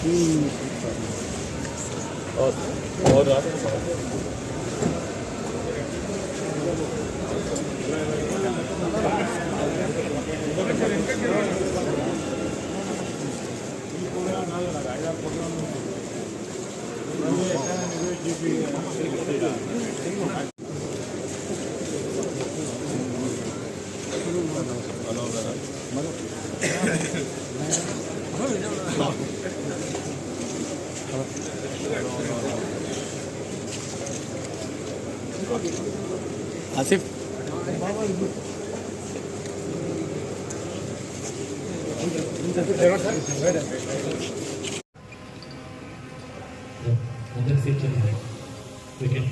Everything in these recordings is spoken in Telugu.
Hello, brother. ఆసిఫ్ అందరికి సీట్ చెప్పండి వికెట్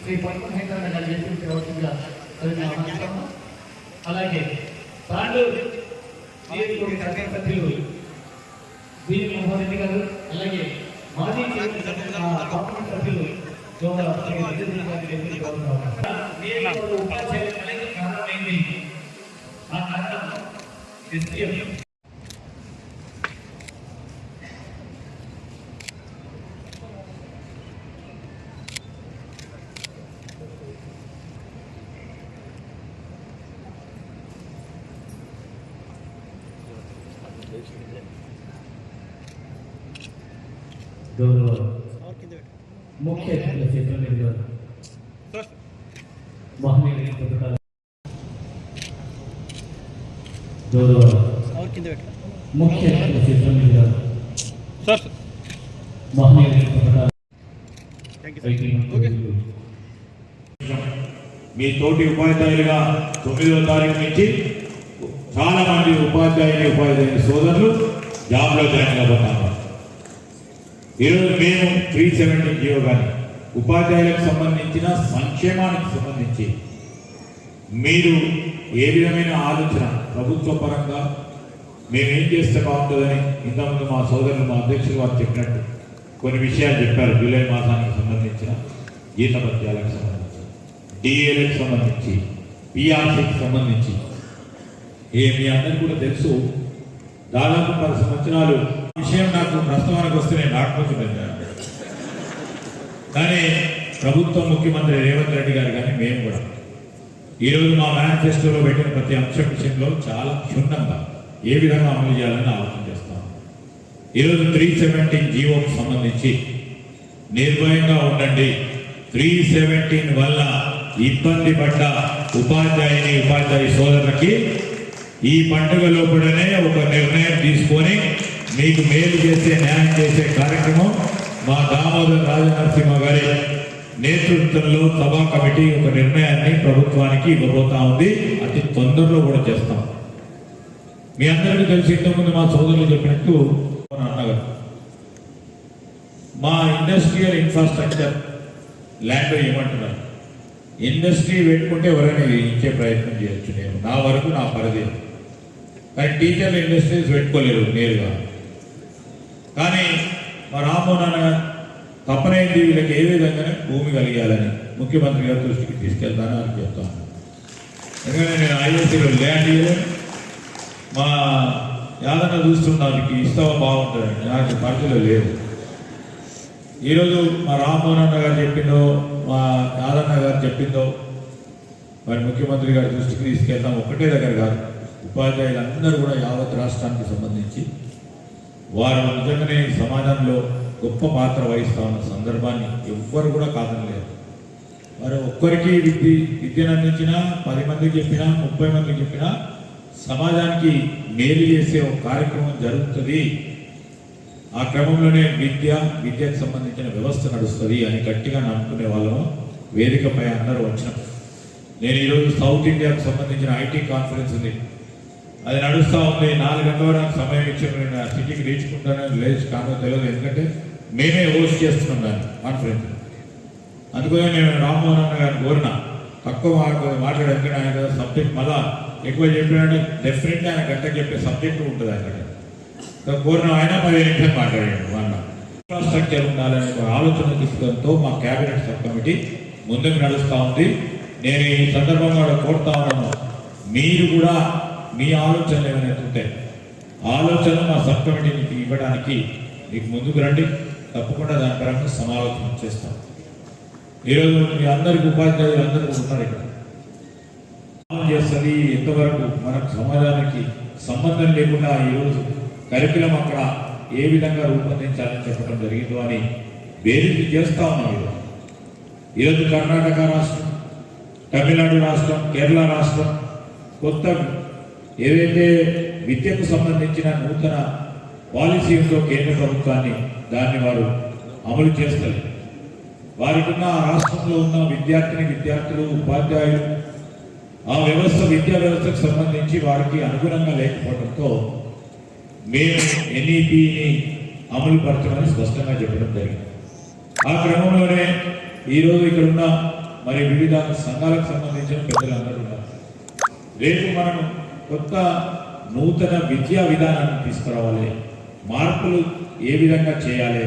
శ్రీ పద్మ హైదరాబాద్ గారు చేసిన ప్రవచనంగా చదివిన ఆహ్వానిస్తాము. అలాగే తాండూరు నియోజకవర్గ సర్కార్ సభ్యులు బీజీ మోహన్ రెడ్డి గారు అలాగే మాజీ చైర్మన్ సభ్యులు ఉపాధ్యాయులు కారణమైంది ఆ కారణం పథకాలు గౌరవ ముఖ్య పథకాలు మీ తోటి ఉపాధ్యాయులుగా తొమ్మిదవ తారీఖు నుంచి చాలా మంది ఉపాధ్యాయుని ఉపాధ్యాయుని సోదరులు జాబ్లో జాయిన్ కాబోతున్నారు ఈరోజు మేము త్రీ సెవెంటీ జీవో కానీ ఉపాధ్యాయులకు సంబంధించిన సంక్షేమానికి సంబంధించి మీరు ఏ విధమైన ఆలోచన ప్రభుత్వ పరంగా మేమేం చేస్తే బాగుంటుందని ఇంతకుముందు మా సోదరులు మా అధ్యక్షులు వారు చెప్పినట్టు కొన్ని విషయాలు చెప్పారు. జూలై మాసానికి సంబంధించిన జీత పద్యాలకు సంబంధించి డిఏలకు సంబంధించి పిఆర్సీకి సంబంధించి. ఏ మీ అందరికీ కూడా తెలుసు దాదాపు పది సంవత్సరాలు విషయం నాకు ప్రస్తుతానికి వస్తే నేను రాకపోతున్నాను కానీ ప్రభుత్వం ముఖ్యమంత్రి రేవంత్ రెడ్డి గారు కానీ మేము కూడా. ఈరోజు మా మేనిఫెస్టోలో పెట్టిన ప్రతి అంశం విషయంలో చాలా క్షుణ్ణంగా ఏ విధంగా అమలు చేయాలని ఆలోచన చేస్తాం ఈరోజు త్రీ సెవెంటీన్ జీవోకి సంబంధించి నిర్భయంగా ఉండండి. త్రీ సెవెంటీన్ వల్ల ఇబ్బంది పడ్డ ఉపాధ్యాయుని ఉపాధ్యాయ సోదరులకి ఈ పండుగ లోపలనే ఒక నిర్ణయం తీసుకొని మీకు మేలు చేసే న్యాయం చేసే కార్యక్రమం మా దామోదర్ రాజనరసింహ గారి నేతృత్వంలో సభా కమిటీ ఒక నిర్ణయాన్ని ప్రభుత్వానికి ఇవ్వబోతా ఉంది. అతి తొందరలో కూడా చేస్తాం. మీ అందరికీ తెలిసి ఇంతకుముందు మా సోదరులు చెప్పినట్టు అన్నగారు మా ఇండస్ట్రియల్ ఇన్ఫ్రాస్ట్రక్చర్ ల్యాండ్ ఏమంటున్నారు? ఇండస్ట్రీ పెట్టుకుంటే ఎవరైనా ఇచ్చే ప్రయత్నం చేయొచ్చు. నేను నా వరకు నా పరిధి. కానీ టీచర్లు ఇండస్ట్రీస్ పెట్టుకోలేరు నేరుగా. కానీ మా రామ్మోహన్ అన్న తప్పనేది వీళ్ళకి ఏ విధంగానే భూమి కలిగాలని ముఖ్యమంత్రి గారి దృష్టికి తీసుకెళ్తాను అని చెప్తాను ఎందుకంటే నేను ఐఎస్సీలో ల్యాండ్ మా యాదన్న చూస్తున్నానికి ఇస్తావా బాగుంటుందండి నాకు పరిధిలో లేదు. ఈరోజు మా రామ్మోహన్ అన్న గారు చెప్పిందో మా యాదన్న గారు చెప్పిందో మరి ముఖ్యమంత్రి గారి దృష్టికి తీసుకెళ్తాం. ఒకటే దగ్గర కాదు ఉపాధ్యాయులందరూ కూడా యావత్ రాష్ట్రానికి సంబంధించి వారు నిజంగానే సమాజంలో గొప్ప పాత్ర వహిస్తా ఉన్న సందర్భాన్ని ఎవ్వరు కూడా కాదనలేరు. వారు ఒక్కరికి విద్య విద్యను అందించినా పది మందికి చెప్పినా ముప్పై మందికి చెప్పినా సమాజానికి మేలు చేసే ఒక కార్యక్రమం జరుగుతుంది. ఆ క్రమంలోనే విద్య విద్యకు సంబంధించిన వ్యవస్థ నడుస్తుంది అని గట్టిగా నమ్ముకునే వాళ్ళము వేదికపై అందరూ వచ్చినాం. నేను ఈరోజు సౌత్ ఇండియాకు సంబంధించిన ఐటీ కాన్ఫరెన్స్ ఉంది. అది నడుస్తూ ఉంది. నాలుగు గంటల వరకు సమయం ఇచ్చాము నేను ఆ సిటీకి రీచుకుంటానని లేచి కానో తెలియదు. ఎందుకంటే మేమే హోస్ట్ చేస్తున్నాం దాన్ని కాన్ఫరెన్స్ అందుకనే నేను రామ్మోహన్ అన్న గారిని కోరిన. తక్కువ మాట మాట్లాడే ఆయన సబ్జెక్ట్ మళ్ళా ఎక్కువ చెప్పినాడు డెఫినెట్గా ఆయన గంట చెప్పే సబ్జెక్ట్ ఉంటుంది అక్కడ కోరిన ఆయన పదిహేను నిమిషాలు మాట్లాడాడు వాళ్ళ ఇన్ఫ్రాస్ట్రక్చర్ ఉండాలనే ఒక ఆలోచన తీసుకోవడంతో మా క్యాబినెట్ సబ్ కమిటీ ముందుకు నడుస్తూ ఉంది. నేను ఈ సందర్భంగా కూడా కోరుతా ఉన్నాను. మీరు కూడా మీ ఆలోచనలు ఏమైనా ఉంటాయి ఆలోచన మా సబ్ కమిటీకి ఇవ్వడానికి మీకు ముందుకు రండి. తప్పకుండా దాని పరంగా సమాలోచన చేస్తాం. ఈరోజు మీ అందరికి ఉపాధ్యాయులు అందరూ ఉన్నారు ఇక్కడ. చేస్తుంది ఎంతవరకు మనకు సమాజానికి సంబంధం లేకుండా ఈరోజు కరికులం అక్కడ ఏ విధంగా రూపొందించాలని చెప్పడం జరిగిందో అని బేరీజు చేస్తా ఉన్నాం ఈరోజు. ఈరోజు కర్ణాటక రాష్ట్రం తమిళనాడు రాష్ట్రం కేరళ రాష్ట్రం కొత్త ఏదైతే విద్యకు సంబంధించిన నూతన పాలసీ ఉందో కేంద్ర ప్రభుత్వాన్ని దాన్ని వారు అమలు చేస్తారు వారికి ఉన్న రాష్ట్రంలో ఉన్న విద్యార్థిని విద్యార్థులు ఉపాధ్యాయులు ఆ వ్యవస్థ విద్యా వ్యవస్థకు సంబంధించి వారికి అనుగుణంగా లేకపోవడంతో మేము ఎన్ఈపిని అమలు పరచమని స్పష్టంగా చెప్పడం జరిగింది. ఆ క్రమంలోనే ఈరోజు ఇక్కడ ఉన్న మరి వివిధ సంఘాలకు సంబంధించిన పెద్దలందరూ ఉన్నారు. రేపు మనం కొత్త నూతన విద్యా విధానాన్ని తీసుకురావాలి. మార్పులు ఏ విధంగా చేయాలి?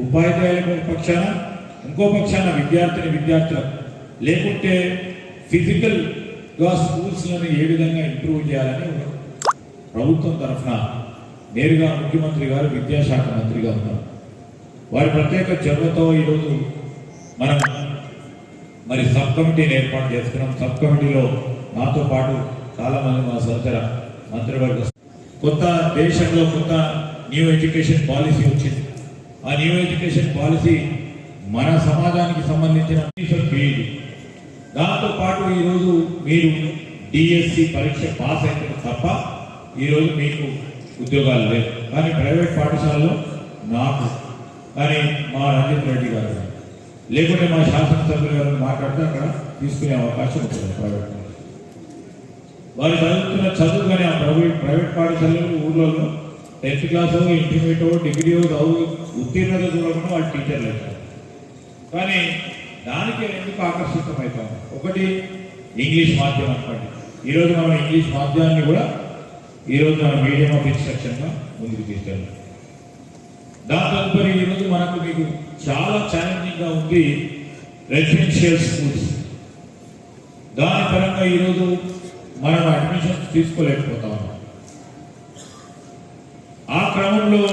ఉపాధ్యాయుల పక్షాన ఇంకో పక్షాన విద్యార్థిని విద్యార్థులు లేకుంటే ఫిజికల్గా స్కూల్స్లను ఏ విధంగా ఇంప్రూవ్ చేయాలని ప్రభుత్వం తరఫున నేరుగా ముఖ్యమంత్రి గారు విద్యాశాఖ మంత్రిగా ఉన్నారు. వారి ప్రత్యేక చొరవతో ఈరోజు మనం మరి సబ్ కమిటీని ఏర్పాటు చేసుకున్నాం. సబ్ కమిటీలో నాతో పాటు చాలామంది మా సహచర మంత్రివర్గ కొత్త దేశంలో కొత్త న్యూ ఎడ్యుకేషన్ పాలసీ వచ్చింది. ఆ న్యూ ఎడ్యుకేషన్ పాలసీ మన సమాజానికి సంబంధించిన పీఈడి దాంతో పాటు ఈరోజు మీరు డిఎస్సి పరీక్ష పాస్ అయితే తప్ప ఈరోజు మీకు ఉద్యోగాలు లేవు. కానీ ప్రైవేట్ పాఠశాలలో నాకు కానీ మా రంజిత్ రెడ్డి గారు. లేకుంటే మా శాసనసభ్యులు గారు మాట్లాడితే అక్కడ తీసుకునే అవకాశం ఉంటుంది ప్రైవేట్ వాళ్ళు వారు చదువుతున్న చదువు కానీ ఆ ప్రైవేట్ ప్రైవేట్ పాఠశాలలో ఊళ్ళో టెన్త్ క్లాస్ ఇంటర్మీడియట్ డిగ్రీ చదువు ఉత్తీర్ణత చూడకుండా వాళ్ళు టీచర్లు అవుతారు. కానీ దానికి ఎందుకు ఆకర్షితమవుతాం ఒకటి ఇంగ్లీష్ మాధ్యమం అనుకోండి ఈరోజు మనం ఇంగ్లీష్ మాధ్యమాన్ని కూడా ఈరోజు మన మీడియం ఆఫ్ ఇన్స్ట్రక్షన్గా ముందుకు తీసుకెళ్ళాం దాని తదుపరి ఈరోజు మనకు మీకు చాలా ఛాలెంజింగ్గా ఉంది రెసిడెన్షియల్ స్కూల్స్ దాని పరంగా ఈరోజు మనం అడ్మిషన్స్ తీసుకోలేకపోతా. ఉన్నాం ఆ క్రమంలో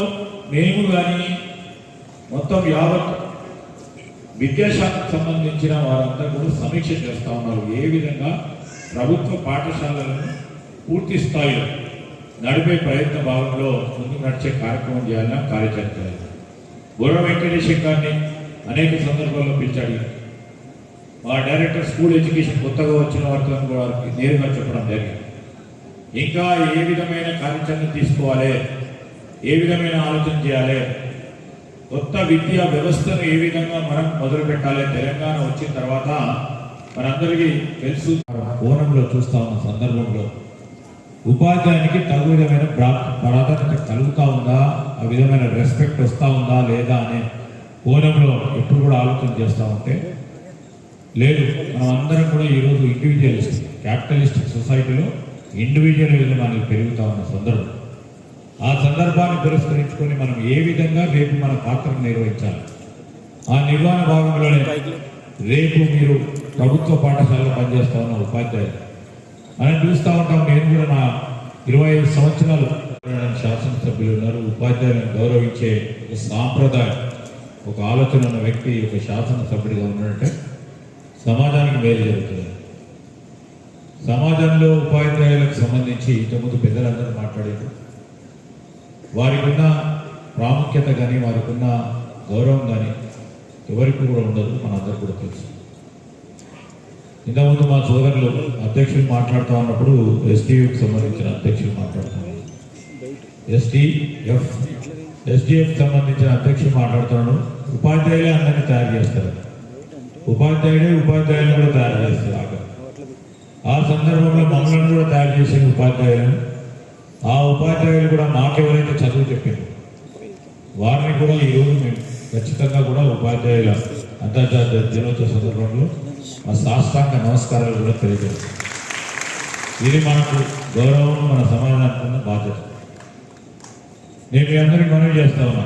మేము కానీ మొత్తం యావత్ విద్యాశాఖకు సంబంధించిన వారంతా కూడా సమీక్ష చేస్తా ఉన్నారు. ఏ విధంగా ప్రభుత్వ పాఠశాలలను పూర్తి స్థాయిలో నడిపే ప్రయత్న భాగంలో ముందుకు నడిచే కార్యక్రమం చేయాలని కార్యాచరణ చేయాలి. బుర్ర వెంకటేశ్ గారిని అనేక సందర్భాల్లో పిలిచాడు మా డైరెక్టర్ స్కూల్ ఎడ్యుకేషన్ కొత్తగా వచ్చిన వారితో కూడా వారికి నేరుగా చెప్పడం జరిగింది. ఇంకా ఏ విధమైన కార్యాచరణ తీసుకోవాలి? ఏ విధమైన ఆలోచన చేయాలి? కొత్త విద్యా వ్యవస్థను ఏ విధంగా మనం మొదలు పెట్టాలి? తెలంగాణ వచ్చిన తర్వాత మనందరికీ తెలుసు. కోణంలో చూస్తా ఉన్న సందర్భంలో ఉపాధ్యాయునికి తగు విధమైన ప్రాధాన్యత కలుగుతా ఉందా? ఆ విధమైన రెస్పెక్ట్ వస్తూ ఉందా లేదా అనే కోణంలో ఎప్పుడు కూడా ఆలోచన చేస్తూ ఉంటే లేదు మనం అందరం కూడా ఈరోజు ఇండివిజువలిస్ట్ క్యాపిటలిస్టిక్ సొసైటీలో ఇండివిజువలిజం అనేది పెరుగుతూ ఉన్న సందర్భం. ఆ సందర్భాన్ని పురస్కరించుకొని మనం ఏ విధంగా రేపు మన పాత్రను నిర్వహించాలి? ఆ నిర్వహణ భాగంలోనే రేపు మీరు ప్రభుత్వ పాఠశాలలో పనిచేస్తా ఉన్న ఉపాధ్యాయులు. మనం చూస్తూ ఉంటాం నేను కూడా నా ఇరవై ఐదు సంవత్సరాలు శాసనసభ్యులు ఉన్నారు. ఉపాధ్యాయులను గౌరవించే ఒక సాంప్రదాయం ఒక ఆలోచన ఉన్న వ్యక్తి ఒక శాసనసభ్యుడిగా ఉన్నాడంటే సమాజానికి మేలు జరుగుతుంది. సమాజంలో ఉపాధ్యాయులకు సంబంధించి ఇంతకుముందు పెద్దలందరూ మాట్లాడారు. వారికి ఉన్న ప్రాముఖ్యత కానీ వారికి ఉన్న గౌరవం కానీ ఎవరికి కూడా ఉండదు మనందరూ కూడా తెలుసు. ఇంతకుముందు మా సోదరులు అధ్యక్షులు మాట్లాడుతూ ఉన్నప్పుడు ఎస్టీఎఫ్కి సంబంధించిన అధ్యక్షులు మాట్లాడుతున్నారు ఎస్టీఎఫ్ ఎస్టీఎఫ్ సంబంధించిన అధ్యక్షులు మాట్లాడుతున్నాడు ఉపాధ్యాయులే అందరినీ తయారు చేస్తారు. ఉపాధ్యాయుడే ఉపాధ్యాయులను కూడా తయారు చేస్తారు. ఆ సందర్భంలో మమ్మల్ని కూడా తయారు చేసిన ఉపాధ్యాయులను ఆ ఉపాధ్యాయులు కూడా మాకెవరైతే చదువు చెప్పారు వారిని కూడా ఈరోజు మేము ఖచ్చితంగా కూడా ఉపాధ్యాయుల అంతర్జాతీయ దినోత్సవ సందర్భంలో మా శాస్త్రాంగ నమస్కారాలు కూడా తెలియజేస్తాం. ఇది మనకు గౌరవం మన సమాజానికి ఉన్న బాధ్యత. నేను మీ అందరికీ మనవి చేస్తా ఉన్నా.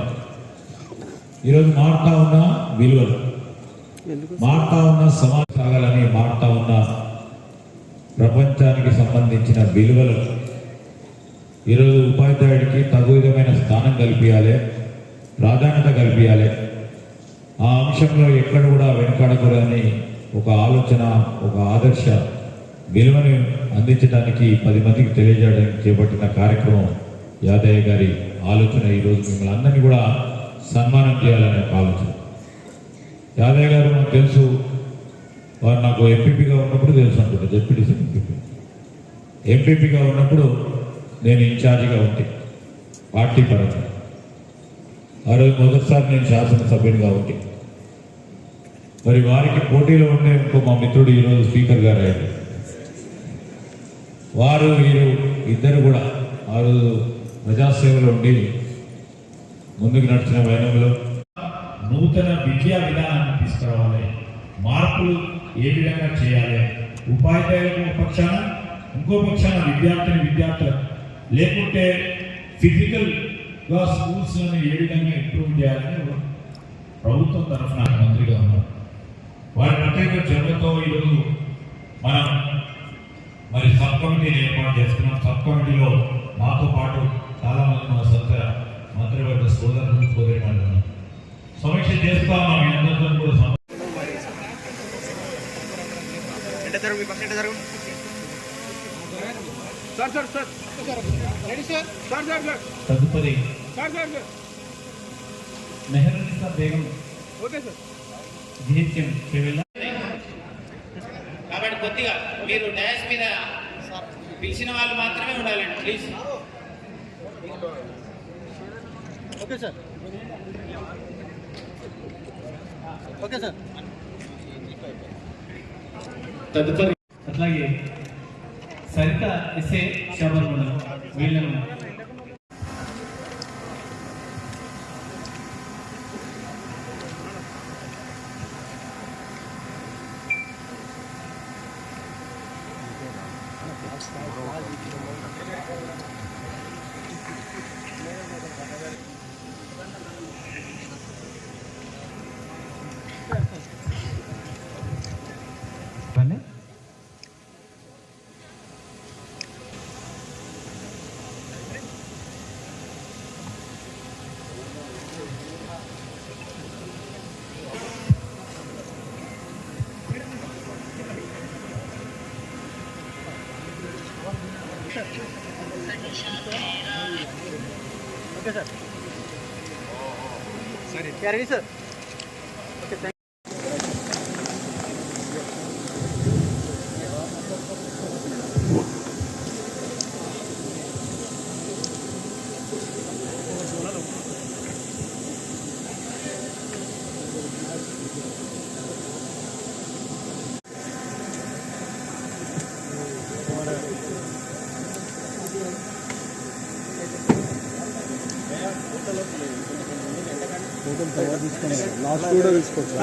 ఈరోజు మారుతా ఉన్న విలువలు. మారుతా ఉన్న సమాచారాలని సాగాలని మారుతా ఉన్న ప్రపంచానికి సంబంధించిన విలువలు. ఈరోజు ఉపాధ్యాయుడికి తగు విధమైన స్థానం కల్పించాలి ప్రాధాన్యత కల్పించాలి ఆ అంశంలో ఎక్కడ కూడా వెనుకాడకూడదని ఒక ఆలోచన ఒక ఆదర్శ విలువని అందించడానికి పది మందికి తెలియజేయడానికి చేపట్టిన కార్యక్రమం యాదయ్య గారి ఆలోచన. ఈరోజు మిమ్మల్ని అందరినీ కూడా సన్మానం చేయాలనే ఒక ఆలోచన. యాదయ్య గారు నాకు తెలుసు. వారు నాకు ఎంపీపీగా ఉన్నప్పుడు తెలుసు అనుకుంటా జెడ్పీటీసీ ఎంపీపీ. ఎంపీపీగా ఉన్నప్పుడు నేను ఇన్ఛార్జిగా ఉంటే పార్టీ పరంగా. ఆ రోజు మొదటిసారి నేను శాసనసభ్యునిగా ఉంటే. మరి వారికి పోటీలో ఉండే ఇంకో మా మిత్రుడు ఈరోజు స్పీకర్ గారు అయ్యారు. వారు వీరు ఇద్దరు కూడా ఆ రోజు ప్రజాసేవలో ఉండి ముందుకు నడిచిన వైనంలో నూతన విద్యా విధానాన్ని తీసుకురావాలి. మార్పులు ఏ విధంగా చేయాలి? ఉపాధ్యాయులకు ఒక పక్షాన ఇంకో పక్షాన విద్యార్థిని విద్యార్థులు. లేకుంటే ఫిజికల్గా ఏ విధంగా ఇంప్రూవ్ చేయాలని ప్రభుత్వం తరఫున మంత్రిగా ఉన్నారు. వారి ప్రత్యేక చర్యతో ఈరోజు మనం మరి సబ్ కమిటీని ఏర్పాటు చేసుకున్నాం. సబ్ కమిటీలో నాతో పాటు చాలా మన మా సొంత మంత్రివర్గ సోదరులు సోదరి సమీక్ష చేస్తా ఉన్నాం అందరితో కూడా సం- ఎంట జరుగు మీ పక్కన ఎంట జరుగు? Sir sir sir. Ready sir. Sir sir sir. తదుపరి sir sir sir. Meharunnisa Begum. Okay sir. GHM కేవల కాబట్టి కొద్దిగా మీరు డాష్ మీద పిలిచిన వాళ్ళు మాత్రమే ఉండాలండి please. Okay sir. Okay sir. తదుపరి అట్లాగే సరిత ఎస్ఏ షాబాద్ వీళ్ళను ఓకే సార్ సరే ready sir okay thank last కూడా తీసుకోవచ్చు